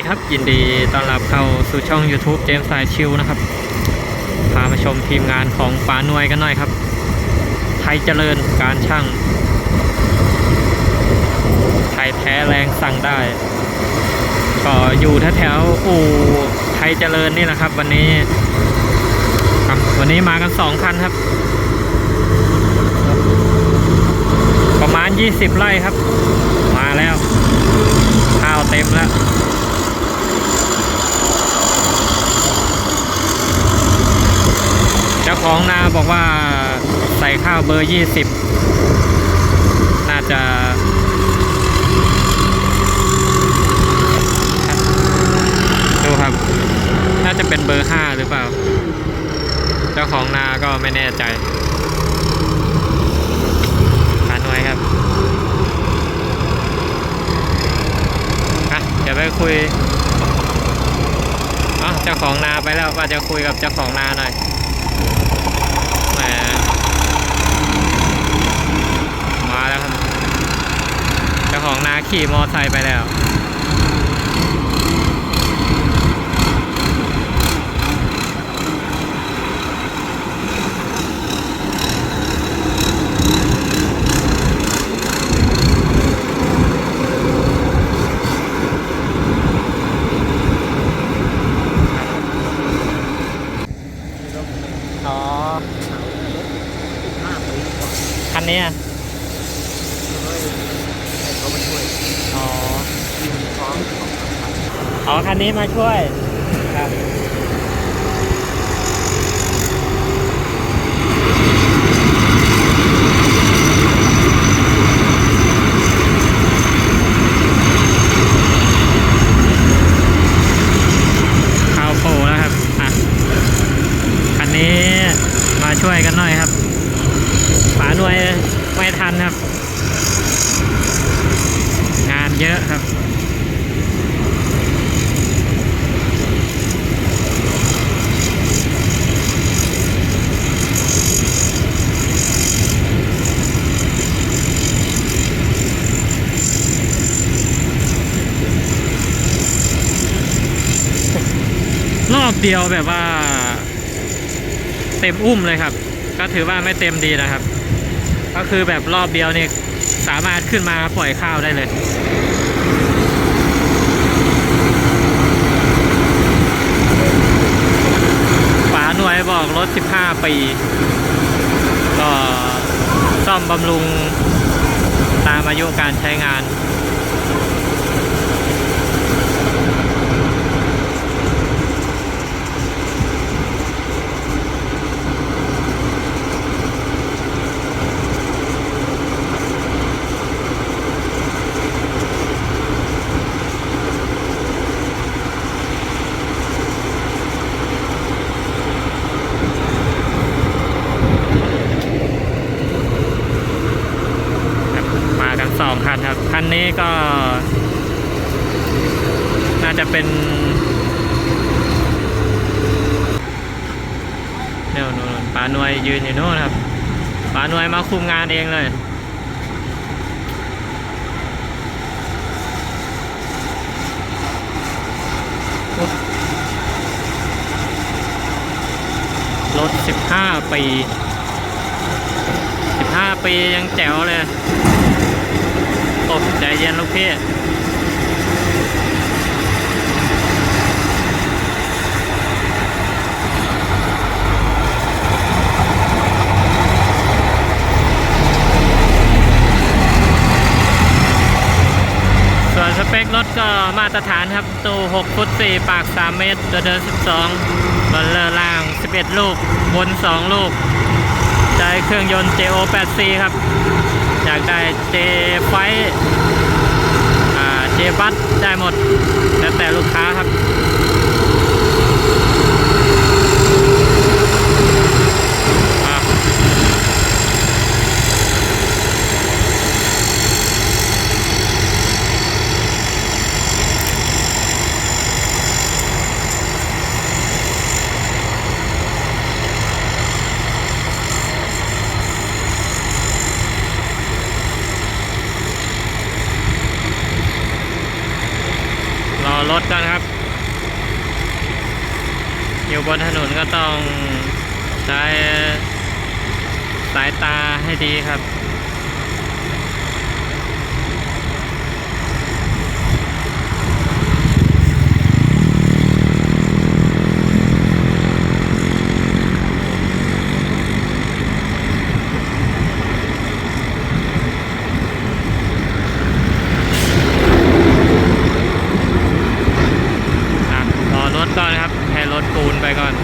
ดีครับ ยินดีต้อนรับเข้าสู่ช่อง YouTube เจมส์สายชิวนะครับ พามาชมทีมงานของป๋านวยกันหน่อยครับ ไทยเจริญการช่าง ไทยแท้แรงสั่งได้ ก็อยู่แถวๆอู่ไทยเจริญนี่แหละครับ วันนี้ครับวันนี้มากันสองคันครับ ประมาณ 20 ไร่ครับ มาแล้วข้าวเต็มแล้ว เจ้า ของนาบอกว่าใส่ข้าวเบอร์ 20 น่าจะดูครับ น่าจะเป็นเบอร์ 5 หรือเปล่า เจ้าของนาก็ไม่แน่ใจหาหน่วยครับอะเดี๋ยวไปคุยอ๋อเจ้าของนาไปแล้วว่าจะคุยกับเจ้าของนาหน่อย มมาแล้วครับเจ้าของนาขี่มอไซค์ไปแล้ว อ๋อ คันนี้อะเขามาช่วยอ๋อฟ้องอ๋อคันนี้มาช่วย ครับ ข้าวโพแล้วครับ อะ คันนี้มาช่วยกันหน่อยครับฝาหน่วยไม่ทันครับ งาน เยอะครับ รอบเดียวแบบว่า เต็มอุ้มเลยครับ ก็ถือว่าไม่เต็มดีนะครับ ก็คือแบบรอบเดียวเนี่ยสามารถขึ้นมาปล่อยข้าวได้เลย ฝาหน่วยบอกรถ 15 ปี ก็ซ่อมบำรุงตามอายุการใช้งาน ครับมากันสองคันครับ คั นี้ก็ น่าจะเป็นเนี่ยนู่นปลาหน่วยยืนอยู่โน่นครับปลาหน่วยมาคุมงานเองเลยรถ15 ปี 15 ปียังแจ๋วเลย ตบใจเย็นลูกพี่ส่วนสเปครถก็มาตรฐานครับตู้6ฟุต4ปาก 3 เมตรตัวเดิน 12บอลเลอร์ล่าง 11 ลูก บน 2 ลูกใช้เครื่องยนต์ JO 8C ครับ อยากได้เจไฟเจบัสได้หมด แล้วแต่ลูกค้าครับ รรถก่อนครับ อยู่บนถนนก็ต้องใช้สายตาให้ดีครับรอรถก่อนครับ ให้รถปูนไปก่อน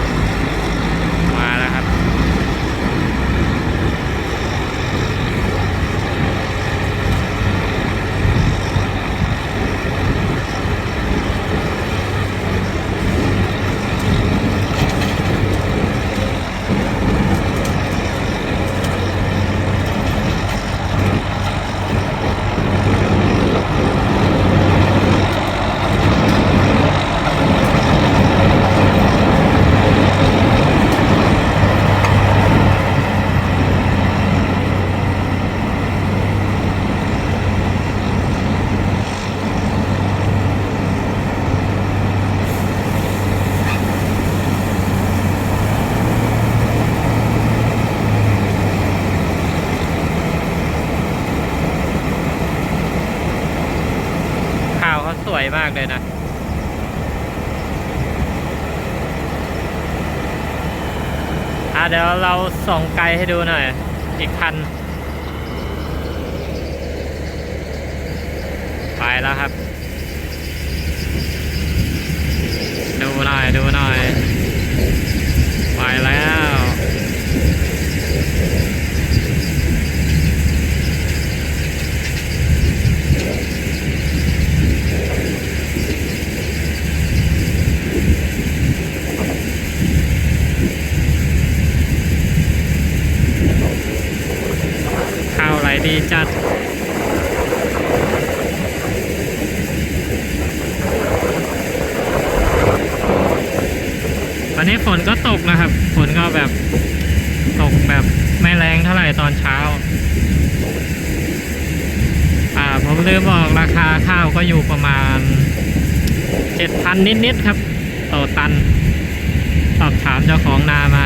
สวยมากเลยนะอะเดี๋ยวเราส่องไกลให้ดูหน่อย อีกคัน ไปแล้วครับ ดูหน่อย ดูหน่อย ไปแล้ว ข้าวไหลดีจัด วั นนี้ฝนก็ตกนะครับ ฝนก็แบบตกแบบไม่แรงเท่าไหร่ตอนเช้า อ่า ผมลืมบอกราคาข้าวก็อยู่ประมาณเจ็ดพันนิดๆครับ ต่อตัน สอบถามเจ้าของนามา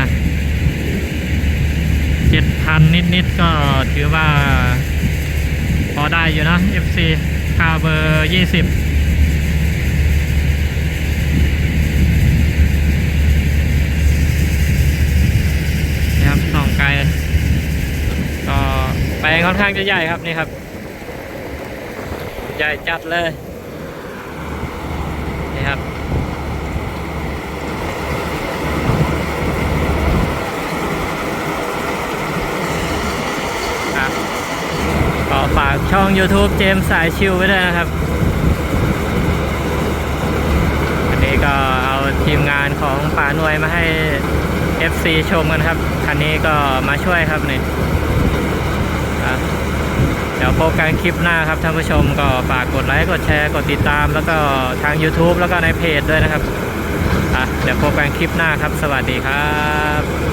เจ็ดพันนิดๆก็ถือว่า พอได้อยู่นะ FC ค่าเบอร์ยี่สิบส่องไกล ก็แปลงค่ อนข้างจะใหญ่ครับนี่ครับ ใหญ่จัดเลย นี่ครับ ครับก็ฝากช่อง YouTube เจมสายชิวไว้ด้วยนะครับ อันนี้ก็เอาทีมงานของป่านวยมาให้ FC ชมกันครับ คันนี้ก็มาช่วยครับนี่ ครับเดี๋ยวพบกันคลิปหน้าครับท่านผู้ชมก็ฝากกดไลค์กดแชร์กดติดตาม แล้วก็ทาง YouTube แล้วก็ในเพจด้วยนะครับอะเดี๋ยวพบกันคลิปหน้าครับ สวัสดีครับ